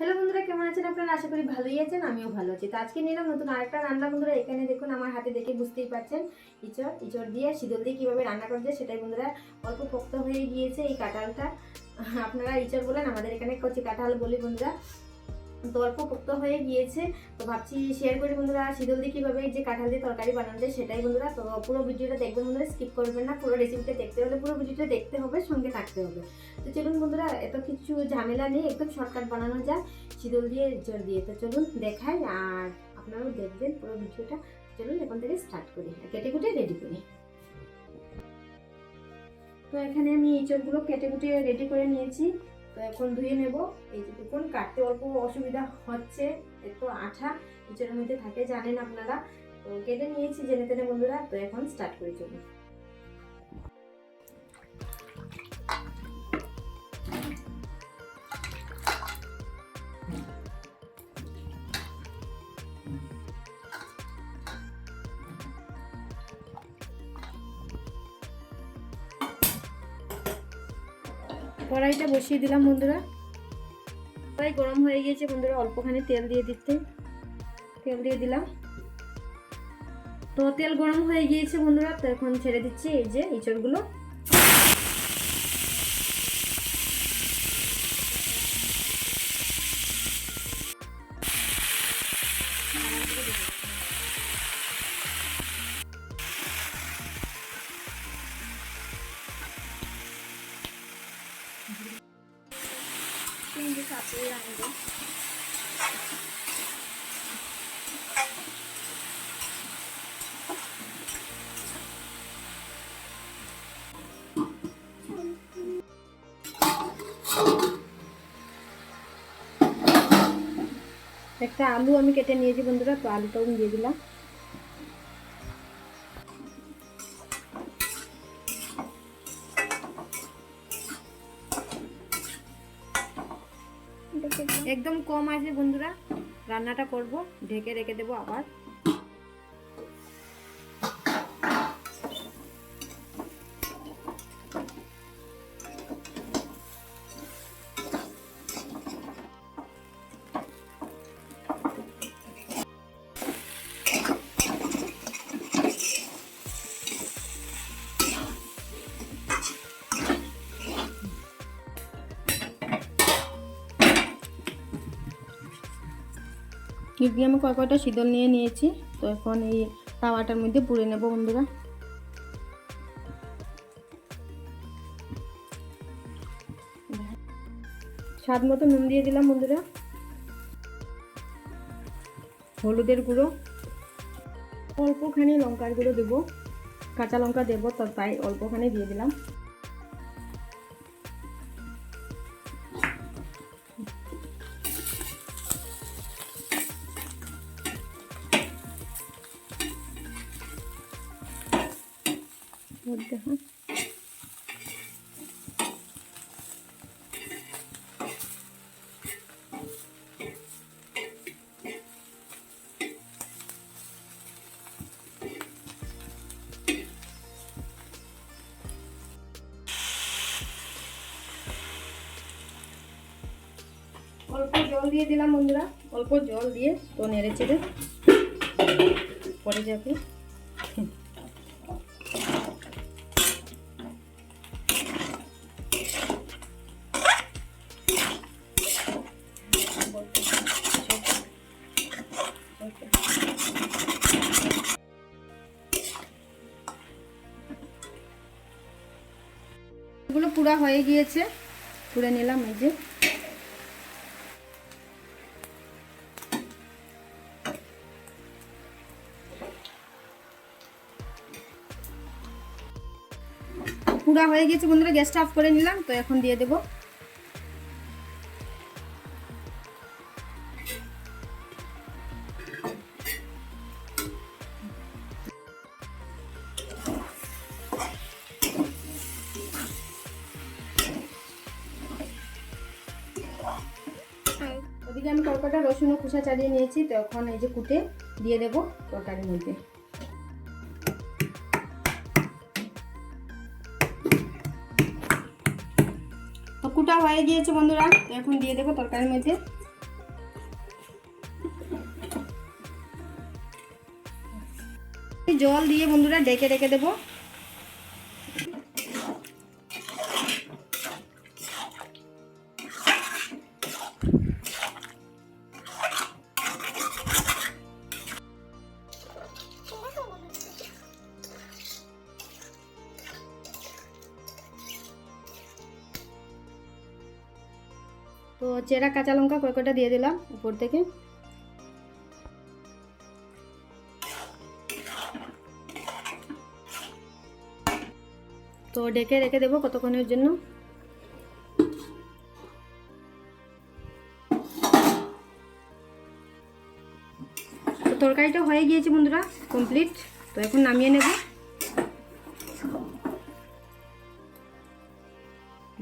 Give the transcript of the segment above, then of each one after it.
Hello বন্ধুরা, কেমন আছেন আপনারা? আশা করি ভালোই আছেন, আমিও ভালো আছি। তো আজকে নিলাম নতুন আরেকটা রান্না। বন্ধুরা, এখানে দেখুন, আমার হাতে দেখে বুঝতেই পারছেন ইচড় ইচড় দিয়ে শীতল দিয়ে কীভাবে রান্না করা যায়, সেটাই বন্ধুরা অল্প পোক্ত হয়ে গিয়েছে এই কাঁঠালটা। আপনারা ইচড় বলেন, আমাদের এখানে কচি কাঁঠাল বলি বন্ধুরা। তো অল্প পোক্ত হয়ে গিয়েছে। তো ভাবছি শেয়ার করি বন্ধুরা শীতল দিয়ে কীভাবে যে কাঁঠাল দিয়ে তরকারি বানানো যায় সেটাই বন্ধুরা। তো পুরো ভিডিওটা দেখবেন বন্ধুরা স্কিপ করবেন না। পুরো রেসিপিটা দেখতে হলে পুরো ভিডিওটা দেখতে হবে, সঙ্গে থাকতে হবে। তো চলুন বন্ধুরা, এত কিছু ঝামেলা নেই, একদম শর্টকাট বানানো যায় শীতল দিয়ে জল দিয়ে। তো চলুন দেখাই আর আপনারাও দেখবেন পুরো ভিডিওটা। চলুন এখন থেকে স্টার্ট করি কেটে কুটে রেডি করি। তো এখানে আমি এই চোখগুলো কেটে কুটে রেডি করে নিয়েছি। তো এখন ধুয়ে নেব। এই যে কাটতে অল্প অসুবিধা হচ্ছে, একটু আঠা ইঁচড়ের মধ্যে থাকে, জানেন আপনারা। তো কেটে নিয়েছি জেনে তেনে বন্ধুরা, তো এখন স্টার্ট করে চলুন। কড়াইটা বসিয়ে দিলাম বন্ধুরা। কড়াই গরম হয়ে গিয়েছে বন্ধুরা, অল্পখানি তেল দিয়ে দিতে। তেল দিয়ে দিলাম। তো তেল গরম হয়ে গিয়েছে বন্ধুরা, তো এখন ছেড়ে দিচ্ছি এই যে ইঁচড়গুলো চিংড়ি কাঁচিয়ে রাখব একটা আলু আমি কেটে নিয়েছি বন্ধুরা তো আলুটাও দিয়ে দিলাম। একদম কম আছে বন্ধুরা। রান্নাটা করব ঢেকে রেখে দেবো আবার। দিয়ে আমি কয় কয়টা শীতল নিয়ে নিয়েছি। তো এখন এই তাওয়াটার মধ্যে পুড়ে নেব বন্ধুরা। স্বাদ মতো নুন দিয়ে দিলাম বন্ধুরা। হলুদের গুঁড়ো। অল্পখানি লঙ্কার গুঁড়ো দেবো। কাঁচা লঙ্কা দেবো, তো তাই অল্পখানি দিয়ে দিলাম। দেখুন অল্প জল দিয়ে দিলাম বন্ধুরা অল্প জল দিয়ে তো নেড়ে চেড়ে পরে যাবে। এগুলো পুরা হয়ে গিয়েছে। পুরে নিলাম এই যে। পুরা হয়ে গেছে বন্ধুরা, গ্যাসটা অফ করে নিলাম, তো এখন দিয়ে দেবো। ওদিকে আমি রসুন ও খোসা চালিয়ে নিয়েছি, তো এখন এই যে কুটে দিয়ে দেবো তরকারির মধ্যে। তো কুটা হয়ে গিয়েছে বন্ধুরা, তো এখন দিয়ে দেবো তরকারির মধ্যে। জল দিয়ে বন্ধুরা ডেকে ডেকে দেবো। তো চেরা কাঁচা লঙ্কা কয়েকটা দিয়ে দিলাম উপর থেকে। তো ডেকে রেখে দেবো কতক্ষণের জন্য। তরকারিটা হয়ে গিয়েছে বন্ধুরা কমপ্লিট তো এখন নামিয়ে নেব।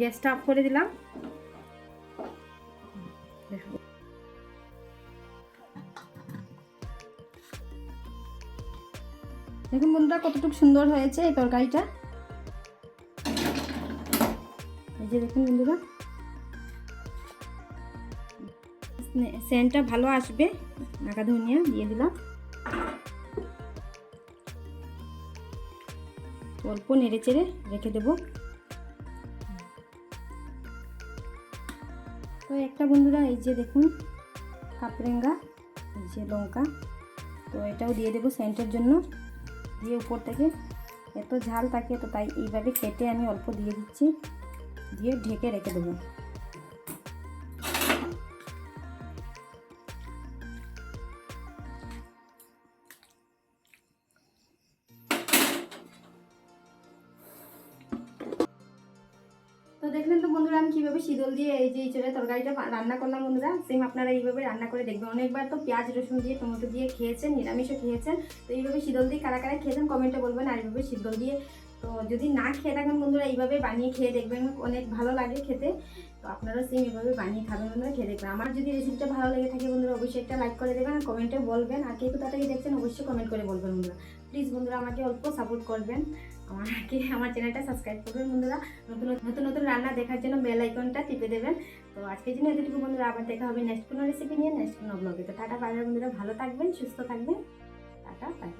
গ্যাসটা অফ করে দিলাম। দেখুন বন্ধুরা, কতটুকু সুন্দর হয়েছে এই তরকারিটা। এই যে দেখুন বন্ধুরা সেন্টটা ভালো আসবে। নাকা ধনিয়া দিয়ে দিলাম। অল্প নেড়ে চেড়ে রেখে দেবো। তো একটা বন্ধুরা, এই যে দেখুন কাপরেঙ্গা এই যে লঙ্কা, তো এটাও দিয়ে দেবো সেন্টের জন্য। দিয়ে উপর থেকে এত ঝাল থাকে তো তাই এইভাবে কেটে আমি অল্প দিয়ে দিচ্ছি, দিয়ে ঢেকে রেখে দেবো। কীভাবে শীতল দিয়ে এই যে ইঁচড়ের তরকারিটা রান্না করলাম বন্ধুরা সেম আপনারা এইভাবে রান্না করে দেখবেন। অনেকবার তো পেঁয়াজ, রসুন দিয়ে, টমেটো দিয়ে খেয়েছেন, নিরামিষও খেয়েছেন। তো এইভাবে শীতল দিয়ে কারা কারা খেয়েছেন কমেন্টে বলবেন, আর এইভাবে শীতল দিয়ে তো যদি না খেয়ে থাকেন বন্ধুরা, এইভাবে বানিয়ে খেয়ে দেখবেন, অনেক ভালো লাগে খেতে। তো আপনারাও সেম এভাবে বানিয়ে খাবেন বন্ধুরা, খেয়ে দেখবেন। আমার যদি রেসিপিটা ভালো লেগে থাকে বন্ধুরা, অবশ্যই একটা লাইক করে দেবেন, আর কমেন্টে বলবেন। আর কে কোথা থেকে দেখছেন, অবশ্যই কমেন্ট করে বলবেন বন্ধুরা। প্লিজ বন্ধুরা, আমাকে অল্প সাপোর্ট করবেন। আমাকে আমার চ্যানেলটা সাবস্ক্রাইব করবেন বন্ধুরা। নতুন নতুন নতুন রান্না দেখার জন্য বেল আইকনটা টিপে দেবেন। তো আজকের জন্য এতটুকু বন্ধুরা, আবার দেখা হবে নেক্সট কোনো রেসিপি নিয়ে নেক্সট কোনো ব্লগে তো টাটা বাইরের বন্ধুরা, ভালো থাকবেন, সুস্থ থাকবেন। Tata bye